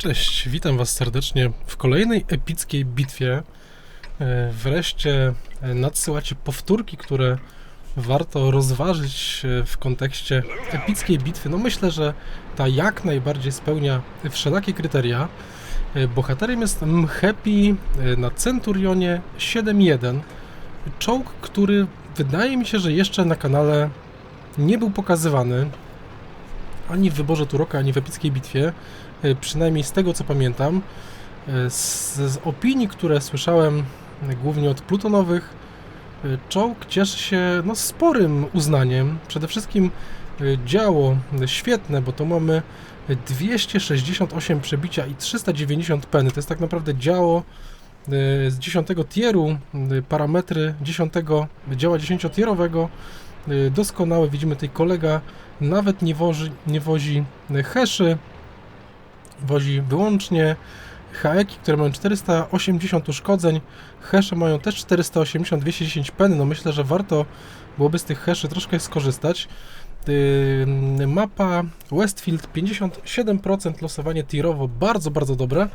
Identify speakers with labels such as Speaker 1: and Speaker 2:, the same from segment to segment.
Speaker 1: Cześć, witam Was serdecznie w kolejnej epickiej bitwie. E, Wreszcie e, nadsyłacie powtórki, które warto rozważyć e, w kontekście epickiej bitwy. No myślę, że ta jak najbardziej spełnia wszelakie kryteria. Bohaterem jest Mhepi na Centurionie 7.1. Czołg, który wydaje mi się, że jeszcze na kanale nie był pokazywany ani w wyborze Turoka, ani w epickiej bitwie. E, przynajmniej z tego co pamiętam. E, Z, z opinii, które słyszałem e, głównie od plutonowych, czołg cieszy się no, sporym uznaniem. Przede wszystkim działo świetne, bo to mamy 268 przebicia i 390 peny. To jest tak naprawdę działo z 10 tieru, parametry 10 działa 10-tierowego. e, Doskonałe, widzimy tutaj kolega nawet nie wozi, nie wozi e, heszy, wozi wyłącznie haeki, które mają 480 uszkodzeń. Hesze mają też 480, 210 pen. No myślę, że warto byłoby z tych heszy troszkę skorzystać. Yy, mapa Westfield 57% losowanie tirowo, bardzo, bardzo dobre,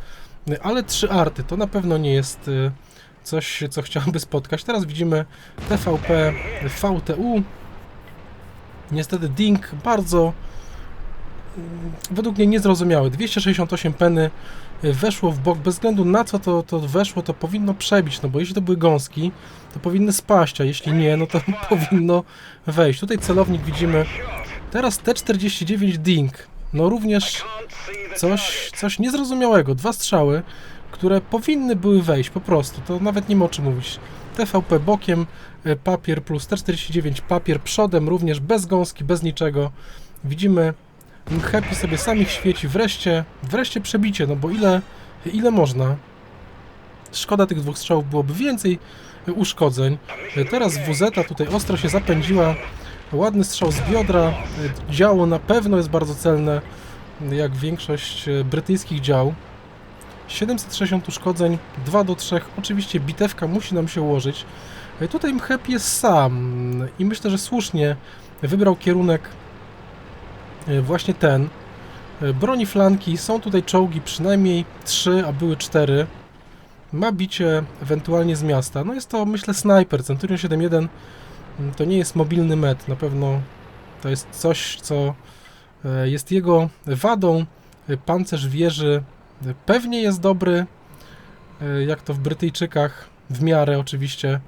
Speaker 1: ale trzy arty to na pewno nie jest yy, coś, co chciałby spotkać. Teraz widzimy TVP VTU. Niestety Ding bardzo według mnie niezrozumiałe. 268 peny y, weszło w bok, bez względu na co to, to weszło, to powinno przebić, no bo jeśli to były gąski, to powinny spaść, a jeśli nie, no to powinno wejść. Tutaj celownik widzimy, teraz T49 Ding, no również coś, coś niezrozumiałego. Dwa strzały, które powinny były wejść po prostu, to nawet nie ma o czym mówić. TVP bokiem, y, papier plus T49 papier przodem, również bez gąski, bez niczego. Widzimy Happy sobie samych świeci, wreszcie, wreszcie przebicie, no bo ile, ile można? Szkoda tych dwóch strzałów, byłoby więcej uszkodzeń. Teraz WZ tutaj ostro się zapędziła, ładny strzał z biodra, działo na pewno jest bardzo celne, jak większość e, brytyjskich dział. 760 uszkodzeń, 2 do 3, oczywiście bitewka musi nam się ułożyć. E, Tutaj Mhep jest sam i myślę, że słusznie wybrał kierunek E, właśnie ten. E, Broni flanki, są tutaj czołgi przynajmniej 3, a były 4. Ma bicie ewentualnie z miasta. No jest to myślę snajper. Centurion 7.1 mm, to nie jest mobilny met. Na pewno to jest coś, co jest jego wadą. Pancerz wieży pewnie jest dobry, e, jak to w Brytyjczykach, w miarę oczywiście.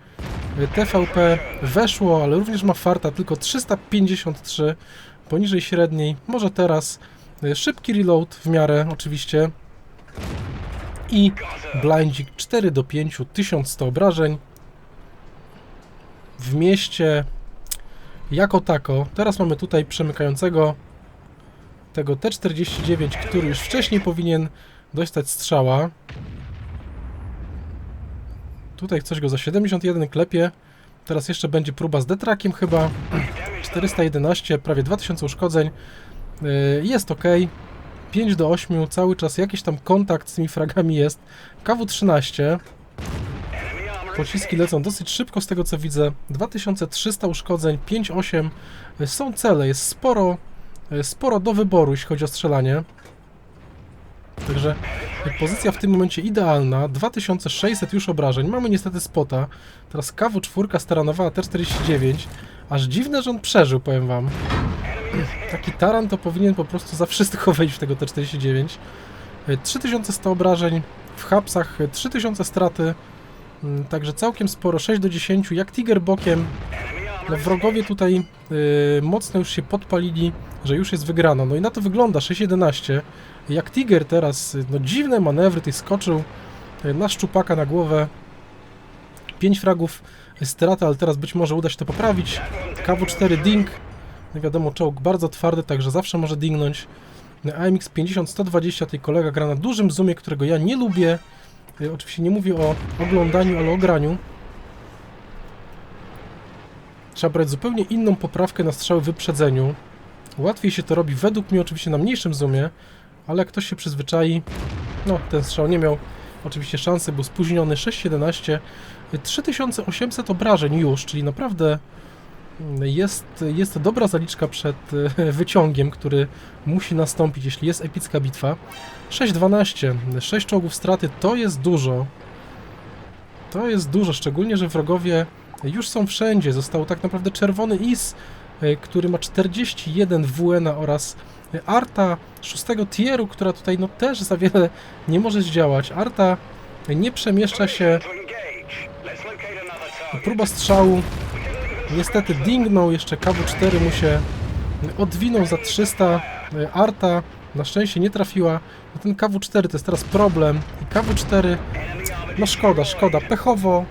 Speaker 1: E, TVP weszło, ale również ma farta, tylko 353 poniżej średniej. Może teraz y, szybki reload w miarę oczywiście. I blindzik 4 do 5, 1100 obrażeń. W mieście jako tako. Teraz mamy tutaj przemykającego tego T49, który już wcześniej powinien dostać strzała. Tutaj coś go za 71 klepie. Teraz jeszcze będzie próba z detrakiem chyba. 411, prawie 2000 uszkodzeń. Yy, Jest ok. 5 do 8, cały czas jakiś tam kontakt z tymi fragami jest. KW-13. Pociski lecą dosyć szybko z tego co widzę. 2300 uszkodzeń, 5-8. Yy, Są cele, jest sporo, yy, sporo do wyboru, jeśli chodzi o strzelanie. Także pozycja w tym momencie idealna. 2600 już obrażeń. Mamy niestety spota. Teraz KW-4 staranowała T-49. Aż dziwne, że on przeżył, powiem wam. Taki taran to powinien po prostu za wszystko wejść w tego T-49. E, 3100 obrażeń w hapsach, e, 3000 straty. Mm, Także całkiem sporo, 6 do 10. Jak Tiger bokiem. No wrogowie tutaj y, mocno już się podpalili, że już jest wygrano. No i na to wygląda 6-11. Jak Tiger teraz, no dziwne manewry, tutaj skoczył y, na szczupaka na głowę. 5 fragów strata, ale teraz być może uda się to poprawić. KW4 ding. No wiadomo, czołg bardzo twardy, także zawsze może dingnąć. AMX 50 120, tej kolega gra na dużym zoomie, którego ja nie lubię. Y, Oczywiście nie mówię o oglądaniu, ale o graniu. Trzeba brać zupełnie inną poprawkę na strzały w wyprzedzeniu. Łatwiej się to robi według mnie oczywiście na mniejszym zoomie, ale ktoś się przyzwyczai, no ten strzał nie miał oczywiście szansy, był spóźniony 6.17, 3800 obrażeń już, czyli naprawdę jest, jest dobra zaliczka przed e, wyciągiem, który musi nastąpić, jeśli jest epicka bitwa. 6-12, 6 czołgów straty to jest dużo. To jest dużo, szczególnie, że wrogowie już są wszędzie. Został tak naprawdę czerwony IS, który ma 41 WN oraz Arta 6 tieru, która tutaj no też za wiele nie może zdziałać. Arta nie przemieszcza się. Próba strzału. Niestety dingnął, jeszcze KW4 mu się odwinął za 300. Arta na szczęście nie trafiła. No ten KW4 to jest teraz problem. I KW4, no szkoda, szkoda. Pechowo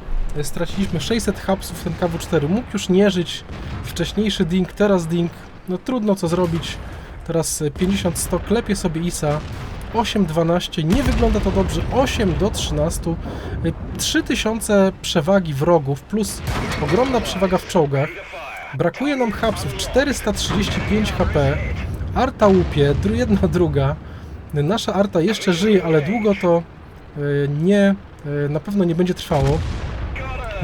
Speaker 1: straciliśmy 600 hapsów. Ten KW4 mógł już nie żyć. Wcześniejszy ding, teraz ding. No trudno co zrobić. Teraz 50-100 klepie sobie ISA. 8-12, nie wygląda to dobrze. 8 do 13. 3000 przewagi wrogów plus ogromna przewaga w czołgach. Brakuje nam hapsów 435 HP. Arta łupie, jedna druga. Nasza arta jeszcze żyje, ale długo to e, nie, e, na pewno nie będzie trwało.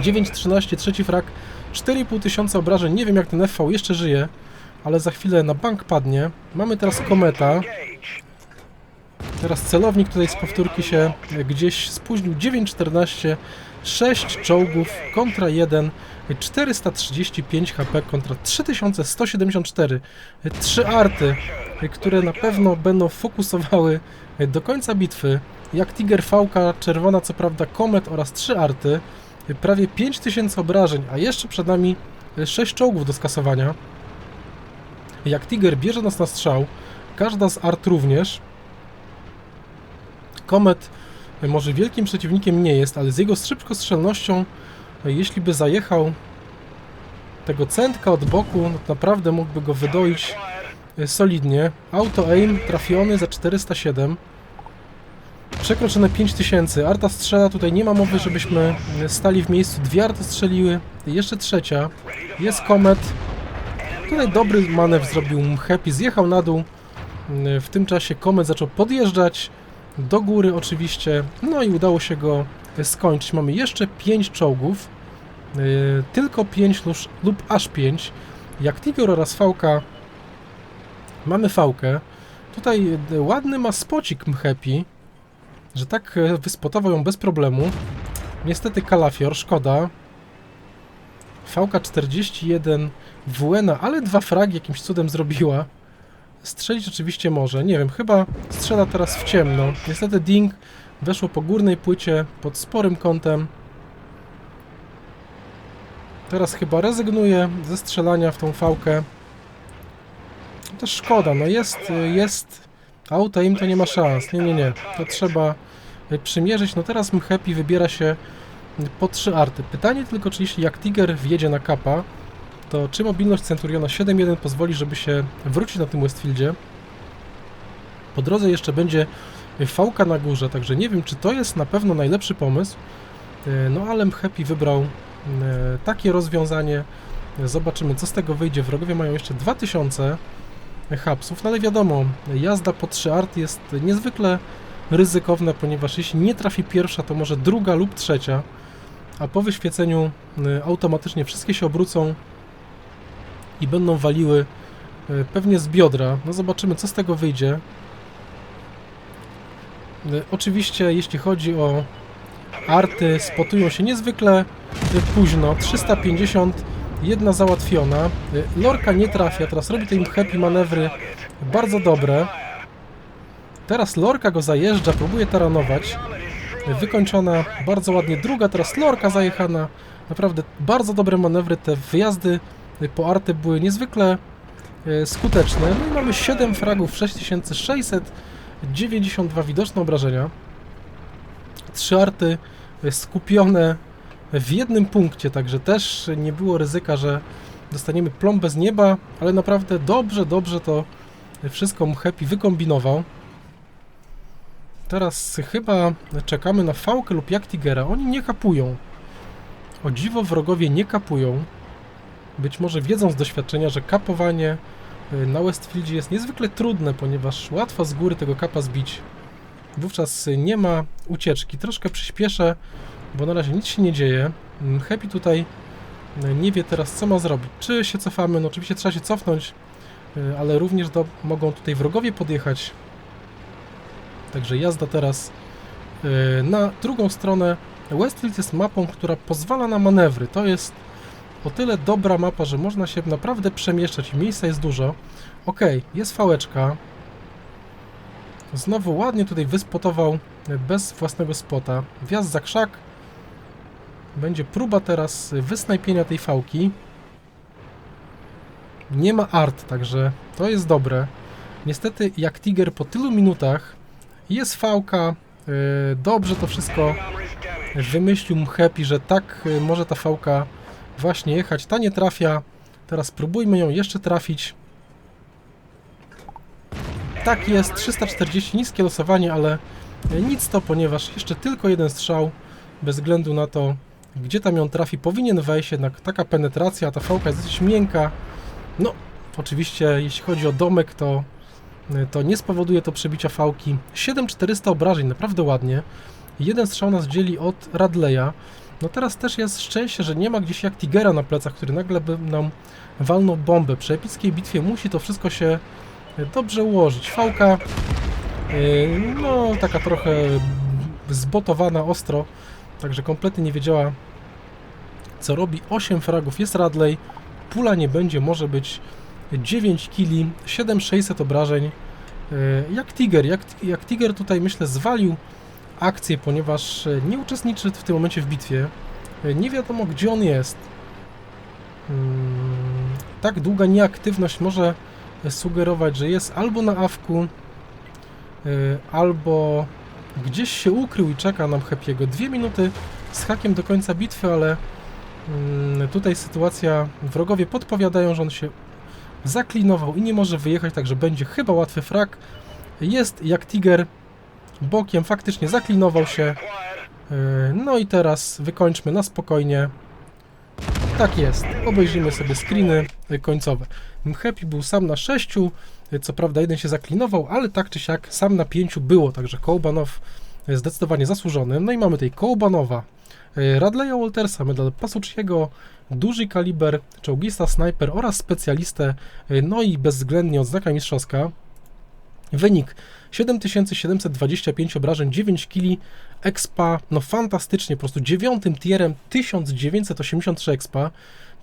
Speaker 1: 9-13, trzeci frak, 4,5 tysiąca obrażeń. Nie wiem jak ten FV jeszcze żyje, ale za chwilę na bank padnie. Mamy teraz kometa. Teraz celownik tutaj z powtórki się gdzieś spóźnił. 9-14, 6 czołgów kontra 1, 435 HP kontra 3174. Trzy arty, które na pewno będą fokusowały do końca bitwy. Jak Tiger Fałka, czerwona co prawda komet oraz trzy arty. Prawie 5000 obrażeń, a jeszcze przed nami 6 czołgów do skasowania. Jak Tiger bierze nas na strzał, każda z art również. Komet e, może wielkim przeciwnikiem nie jest, ale z jego szybkostrzelnością, e, jeśli by zajechał tego centka od boku, no naprawdę mógłby go wydoić e, solidnie. Auto aim trafiony za 407. Przekroczone 5000. Arta strzela, tutaj nie ma mowy, żebyśmy stali w miejscu. Dwie arty strzeliły, jeszcze trzecia. Jest komet. Tutaj dobry manewr zrobił Happy, zjechał na dół. W tym czasie komet zaczął podjeżdżać do góry oczywiście, no i udało się go skończyć. Mamy jeszcze 5 czołgów, yy, tylko 5 lub, aż 5. Jak Tigor oraz Fałka mamy Fałkę. Tutaj ładny ma spocik Mhepi, że tak yy, wyspotował ją bez problemu. Niestety Kalafior, szkoda. Fałka 41 WN, ale dwa fragi jakimś cudem zrobiła. Strzelić oczywiście może, nie wiem, chyba strzela teraz w ciemno. Niestety Ding weszło po górnej płycie pod sporym kątem. Teraz chyba rezygnuje ze strzelania w tą fałkę. To szkoda, no jest, jest auto im to nie ma szans. Nie, nie, nie. To trzeba przymierzyć. No teraz Mhepi wybiera się po trzy arty. Pytanie tylko, czy jeśli jak Tiger wjedzie na kapa, to czy mobilność Centuriona 7.1 pozwoli, żeby się wrócić na tym Westfieldzie? Po drodze jeszcze będzie fałka na górze, także nie wiem, czy to jest na pewno najlepszy pomysł. E, No ale Happy wybrał e, takie rozwiązanie. Zobaczymy, co z tego wyjdzie. Wrogowie mają jeszcze 2000 hapsów, no ale wiadomo, jazda po 3 art jest niezwykle ryzykowna, ponieważ jeśli nie trafi pierwsza, to może druga lub trzecia, a po wyświeceniu e, automatycznie wszystkie się obrócą i będą waliły e, pewnie z biodra. No zobaczymy, co z tego wyjdzie. E, Oczywiście, jeśli chodzi o arty, spotują się niezwykle późno. 350, jedna załatwiona. Lorka nie trafia, teraz robi te im happy manewry bardzo dobre. Teraz Lorka go zajeżdża, próbuje taranować. Wykończona bardzo ładnie druga, teraz Lorka zajechana. Naprawdę bardzo dobre manewry, te wyjazdy po arty były niezwykle e, skuteczne. No i mamy 7 fragów, 6692 widoczne obrażenia. Trzy arty e, skupione w jednym punkcie, także też nie było ryzyka, że dostaniemy plombę z nieba, ale naprawdę dobrze, dobrze to wszystko Happy wykombinował. Teraz chyba czekamy na Fałkę lub jak Tigera. Oni nie kapują. O dziwo wrogowie nie kapują. Być może wiedzą z doświadczenia, że kapowanie y, na Westfieldzie jest niezwykle trudne, ponieważ łatwo z góry tego kapa zbić. Wówczas nie ma ucieczki. Troszkę przyspieszę, bo na razie nic się nie dzieje. Mm, Happy tutaj nie wie teraz, co ma zrobić. Czy się cofamy? No oczywiście trzeba się cofnąć, y, ale również do, mogą tutaj wrogowie podjechać. Także jazda teraz y, na drugą stronę. Westfield jest mapą, która pozwala na manewry. To jest o tyle dobra mapa, że można się naprawdę przemieszczać i miejsca jest dużo. Ok, jest fałeczka. Znowu ładnie tutaj wyspotował y, bez własnego spota. Wjazd za krzak. Będzie próba teraz wysnajpienia tej fałki. Nie ma art, także to jest dobre. Niestety, jak Tiger po tylu minutach jest fałka, yy, dobrze to wszystko wymyślił Happy, że tak yy, może ta fałka właśnie jechać. Ta nie trafia. Teraz spróbujmy ją jeszcze trafić. Tak jest, 340, niskie losowanie, ale yy, nic to, ponieważ jeszcze tylko jeden strzał, bez względu na to, gdzie tam ją trafi, powinien wejść, jednak taka penetracja, ta fałka jest dosyć miękka. No, oczywiście, jeśli chodzi o domek, to, to nie spowoduje to przebicia fałki. 7400 obrażeń, naprawdę ładnie. Jeden strzał nas dzieli od Radleya. No teraz też jest szczęście, że nie ma gdzieś jak Tigera na plecach, który nagle by nam walnął bombę. Przy epickiej bitwie musi to wszystko się dobrze ułożyć. Fałka, yy, no taka trochę zbotowana ostro, także kompletnie nie wiedziała co robi. 8 fragów, jest Radley, pula nie będzie, może być 9 kili, 7600 obrażeń. Yy, Jak Tiger, jak, jak Tiger tutaj myślę zwalił akcję, ponieważ e, nie uczestniczy w tym momencie w bitwie. E, Nie wiadomo gdzie on jest. Mm, Tak długa nieaktywność może sugerować, że jest albo na awku, e, albo gdzieś się ukrył i czeka nam Happy'ego. Dwie minuty z hakiem do końca bitwy, ale mm, tutaj sytuacja, wrogowie podpowiadają, że on się zaklinował i nie może wyjechać, także będzie chyba łatwy frak. Jest jak Tiger bokiem, faktycznie zaklinował się. Yy, No i teraz wykończmy na spokojnie. Tak jest, obejrzyjmy sobie screeny końcowe. Happy był sam na 6, co prawda jeden się zaklinował, ale tak czy siak sam na 5 było, także Kołbanow zdecydowanie zasłużony. No i mamy tutaj Kołbanowa, y, Radleya Waltersa, medal Pasucciego, duży kaliber, czołgista, snajper oraz specjalistę, y, no i bezwzględnie odznaka mistrzowska. Wynik 7725 obrażeń, 9 kili, expa, no fantastycznie, po prostu dziewiątym tierem 1983 expa.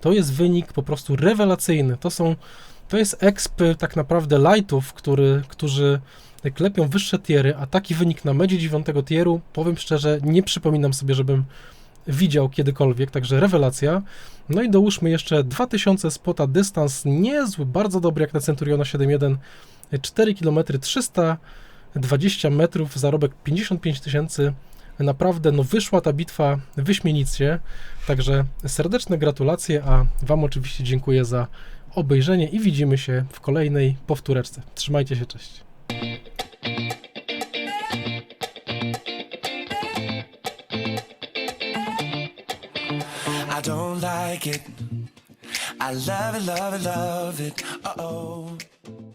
Speaker 1: To jest wynik po prostu rewelacyjny. To są, to jest expy tak naprawdę lightów, który, którzy klepią wyższe tiery, a taki wynik na medzie 9 tieru, powiem szczerze, nie przypominam sobie, żebym widział kiedykolwiek, także rewelacja. No i dołóżmy jeszcze 2000 spota dystans, niezły, bardzo dobry jak na Centuriona 7.1, 4 km 320 metrów, zarobek 55 tysięcy. Naprawdę, no wyszła ta bitwa wyśmienicie, także serdeczne gratulacje, a Wam oczywiście dziękuję za obejrzenie i widzimy się w kolejnej powtóreczce. Trzymajcie się, cześć.
Speaker 2: I don't like it. I love it, love it, love it. Uh oh.